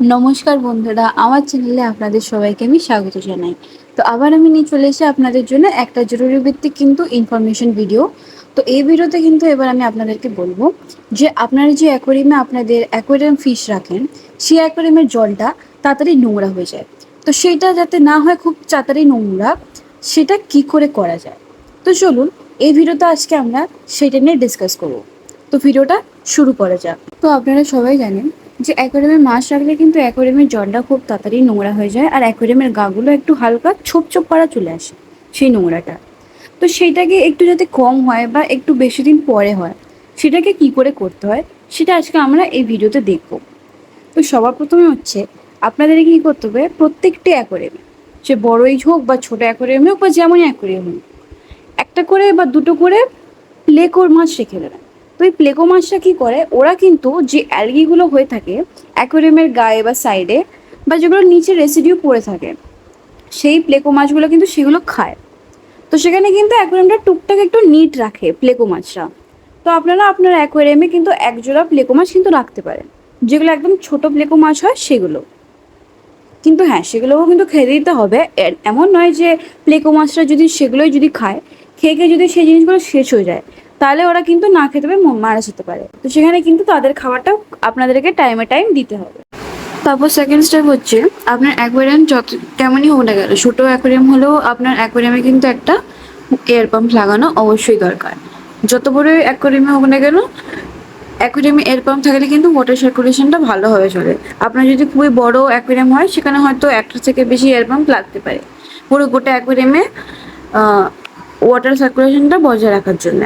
নমস্কার বন্ধুরা, আমার চ্যানেলে আপনাদের সবাইকে আমি স্বাগত জানাই। তো আবার আমি নিয়ে চলে এসে আপনাদের জন্য একটা জরুরি ভিত্তিক কিন্তু ইনফরমেশন ভিডিও তো এই ভিডিওতে কিন্তু এবার আমি আপনাদেরকে বলব যে আপনারা যে অ্যাকোয়ারিয়ামে আপনাদের অ্যাকোয়ারিয়াম ফিশ রাখেন, সেই অ্যাকোয়ারিয়ামের জলটা তাড়াতাড়ি নোংরা হয়ে যায়। তো সেটা যাতে না হয় খুব তাড়াতাড়ি নোংরা, সেটা কি করে করা যায়? তো চলুন এই ভিডিওতে আজকে আমরা সেটা নিয়ে ডিসকাস করব। তো ভিডিওটা শুরু করা যাক। তো আপনারা সবাই জানেন যে অ্যাকোয়ারিয়ামে মাছ রাখলে কিন্তু অ্যাকোয়ারিয়ামের জলটা খুব তাড়াতাড়ি নোংরা হয়ে যায় আর অ্যাকোয়ারিয়ামের গাগুলো একটু হালকা ছোপ ছোপ পাড়া চলে আসে সেই নোংরাটা। তো সেইটাকে একটু যাতে কম হয় বা একটু বেশি দিন পরে হয়, সেটাকে কি করে করতে হয়, সেটা আজকে আমরা এই ভিডিওতে দেখব। তো সবার প্রথমে হচ্ছে আপনাদের কি করতে হবে, প্রত্যেকটি অ্যাকোয়ারিয়ামে সে বড়ই হোক বা ছোটো অ্যাকোয়ারিয়ামে হোক বা যেমনই অ্যাকোয়ারিয়াম হোক, একটা করে বা দুটো করে প্লেকোর মাছ রেখে দেবেন। তো এই প্লেকো মাছটা কী করে? ওরা কিন্তু যে অ্যালগিগুলো হয়ে থাকে অ্যাকোয়ারিয়ামের গায়ে বা সাইডে বা যেগুলো নিচে রেসিডিউ পড়ে থাকে, সেই প্লেকো মাছগুলো কিন্তু সেগুলো খায়। তো সেখানে কিন্তু অ্যাকোয়ারিয়ামটা টুকটাক একটু নিট রাখে প্লেকো মাছরা তো আপনারা আপনার অ্যাকোয়ারিয়ামে কিন্তু একজোড়া প্লেকো মাছ কিন্তু রাখতে পারেন। যেগুলো একদম ছোট প্লেকো মাছ হয়, সেগুলো। কিন্তু হ্যাঁ সেগুলোও কিন্তু খেয়ে দিতে হবে। এমন নয় যে প্লেকো মাছরা যদি সেগুলোই যদি খায়, খেয়ে খেয়ে যদি সেই জিনিসগুলো শেষ হয়ে যায় তাহলে ওরা কিন্তু না খেতে ম- মারা যেতে পারে। তো সেখানে কিন্তু তাদের খাবারটা আপনাদেরকে টাইমে টাইম দিতে হবে। তারপর সেকেন্ড স্টেপ হচ্ছে, আপনার অ্যাকোয়ারিয়াম যত তেমনই হোক না গেল ছোটো অ্যাকোয়ারিয়াম হলেও আপনার অ্যাকোয়ারিয়ামে কিন্তু একটা এয়ার পাম্প লাগানো অবশ্যই দরকার। যত বড় অ্যাকোয়ারিয়ামে হোক না কেন অ্যাকোয়ারিয়ামে এয়ার পাম্প থাকলে কিন্তু ওয়াটার সার্কুলেশনটা ভালোভাবে চলে। আপনার যদি খুবই বড় অ্যাকোয়ারিয়াম হয়, সেখানে হয়তো একটা থেকে বেশি এয়ার পাম্প লাগতে পারে। পুরো গোটা অ্যাকোয়ারিয়ামে ওয়াটার সার্কুলেশনটা বজায় রাখার জন্য।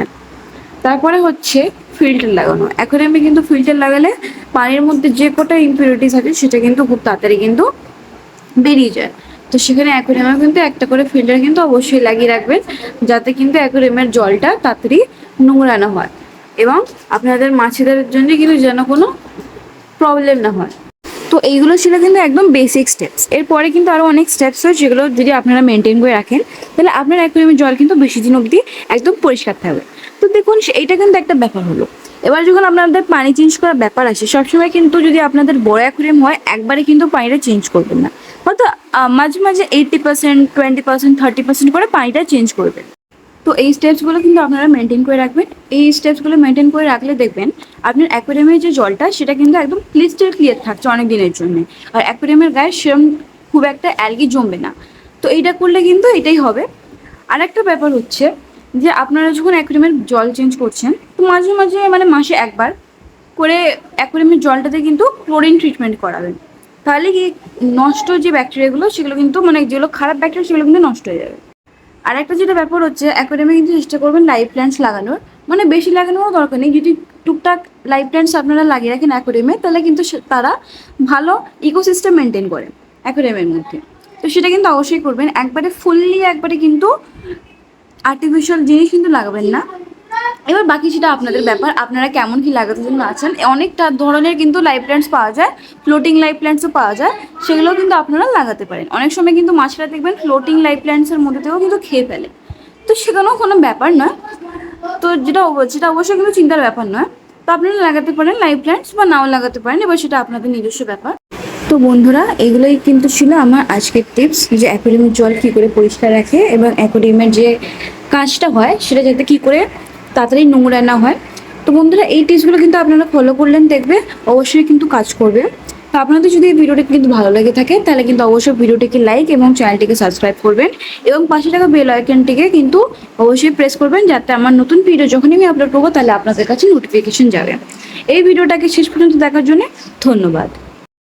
তারপরে হচ্ছে ফিল্টার লাগানো। অ্যাকোয়ারিয়ামে কিন্তু ফিল্টার লাগালে পানির মধ্যে যে কটা ইম্পিউরিটিস আছে সেটা কিন্তু খুব তাড়াতাড়ি কিন্তু বেরিয়ে যায়। তো সেখানে অ্যাকোয়ারিয়ামে কিন্তু একটা করে ফিল্টার কিন্তু অবশ্যই লাগিয়ে রাখবেন, যাতে কিন্তু অ্যাকোয়ারিয়ামের জলটা তাড়াতাড়ি নোংরানো হয় এবং আপনাদের মাছেদের জন্য কিন্তু যেন কোনো প্রবলেম না হয়। তো এইগুলো ছিল কিন্তু একদম বেসিক স্টেপস এরপরে কিন্তু আরও অনেক স্টেপস হয় যেগুলো যদি আপনারা মেনটেন করে রাখেন, তাহলে আপনার অ্যাকোয়ারিয়ামের জল কিন্তু বেশি দিন অবধি একদম পরিষ্কার থাকবে। দেখুন এইটা কিন্তু একটা ব্যাপার হলো। এবার যখন আপনাদের পানি চেঞ্জ করার ব্যাপার আসে সবসময় কিন্তু যদি আপনাদের বড় অ্যাকুরিয়াম হয়, একবারে কিন্তু পানিটা চেঞ্জ করবেন না। হয়তো মাঝে মাঝে eighty percent twenty percent thirty percent করে পানিটা চেঞ্জ করবেন। তো এই স্টেপসগুলো কিন্তু আপনারা মেনটেন করে রাখবেন। এই স্টেপসগুলো মেনটেন করে রাখলে দেখবেন, আপনার অ্যাকোয়ারিয়ামের যে জলটা, সেটা কিন্তু একদম ক্লিস্টার ক্লিয়ার থাকছে অনেক দিনের জন্য। আর অ্যাকোয়ারিয়ামের গায়ে সেরম খুব একটা অ্যালগি জমবে না। তো এইটা করলে কিন্তু এটাই হবে। আর একটা ব্যাপার হচ্ছে যে আপনারা যখন অ্যাকোয়ারিয়ামের জল চেঞ্জ করছেন, তো মাঝে মাঝে মানে মাসে একবার করে অ্যাকোয়ারিয়ামের জলটাতে কিন্তু ক্লোরিন ট্রিটমেন্ট করাবেন। তাহলে কি নষ্ট যে ব্যাকটেরিয়াগুলো সেগুলো কিন্তু মানে যেগুলো খারাপ ব্যাকটেরিয়া সেগুলো কিন্তু নষ্ট হয়ে যাবে। আর একটা যেটা ব্যাপার হচ্ছে অ্যাকোয়ারিয়ামে কিন্তু চেষ্টা করবেন লাইভ প্ল্যান্টস লাগানোর। মানে বেশি লাগানোরও দরকার নেই। যদি টুকটাক লাইভ প্ল্যান্টস আপনারা লাগিয়ে রাখেন অ্যাকোয়ারিয়ামে তাহলে কিন্তু তারা ভালো ইকোসিস্টেম মেনটেন করে অ্যাকোয়ারিয়ামের মধ্যে। তো সেটা কিন্তু অবশ্যই করবেন। একবারে ফুললি একবারে কিন্তু আর্টিফিশিয়াল জিনিস কিন্তু লাগাবেন না। এবার বাকি সেটা আপনাদের ব্যাপার, আপনারা কেমন কি লাগাতে জন্য আছেন, অনেকটা ধরনের কিন্তু লাইভ প্ল্যান্টস পাওয়া যায় ফ্লোটিং লাইভ প্ল্যান্টসও পাওয়া যায়, সেগুলো কিন্তু আপনারা লাগাতে পারেন। অনেক সময় কিন্তু মাছরা দেখবেন ফ্লোটিং লাইভ প্ল্যান্টসের মধ্যে থেকেও কিন্তু খেয়ে ফেলে। তো সেখানেও কোনো ব্যাপার নয়। তো যেটা যেটা অবশ্যই কিন্তু চিন্তার ব্যাপার নয়। তো আপনারা লাগাতে পারেন লাইভ প্ল্যান্টস বা নাও লাগাতে পারেন, এবার সেটা আপনাদের নিজস্ব ব্যাপার। তো বন্ধুরা, এগুলোই কিন্তু ছিল আমার আজকের টিপস যে অ্যাকোয়ারিয়ামের জল কী করে পরিষ্কার রাখে এবং অ্যাকোয়ারিয়ামের যে কাজটা হয়, সেটা যাতে কী করে তাড়াতাড়ি নোংরা না হয়। তো বন্ধুরা, এই টিপসগুলো কিন্তু আপনারা ফলো করলেন, দেখবে অবশ্যই কিন্তু কাজ করবে। তো আপনাদের যদি এই ভিডিওটি কিন্তু ভালো লেগে থাকে, তাহলে কিন্তু অবশ্যই ভিডিওটিকে লাইক এবং চ্যানেলটিকে সাবস্ক্রাইব করবেন এবং পাশে থাকা বেল আইকনটিকে কিন্তু অবশ্যই প্রেস করবেন, যাতে আমার নতুন ভিডিও যখনই আমি আপলোড করব, তাহলে আপনাদের কাছে নোটিফিকেশন যাবে। এই ভিডিওটাকে শেষ পর্যন্ত দেখার জন্য ধন্যবাদ।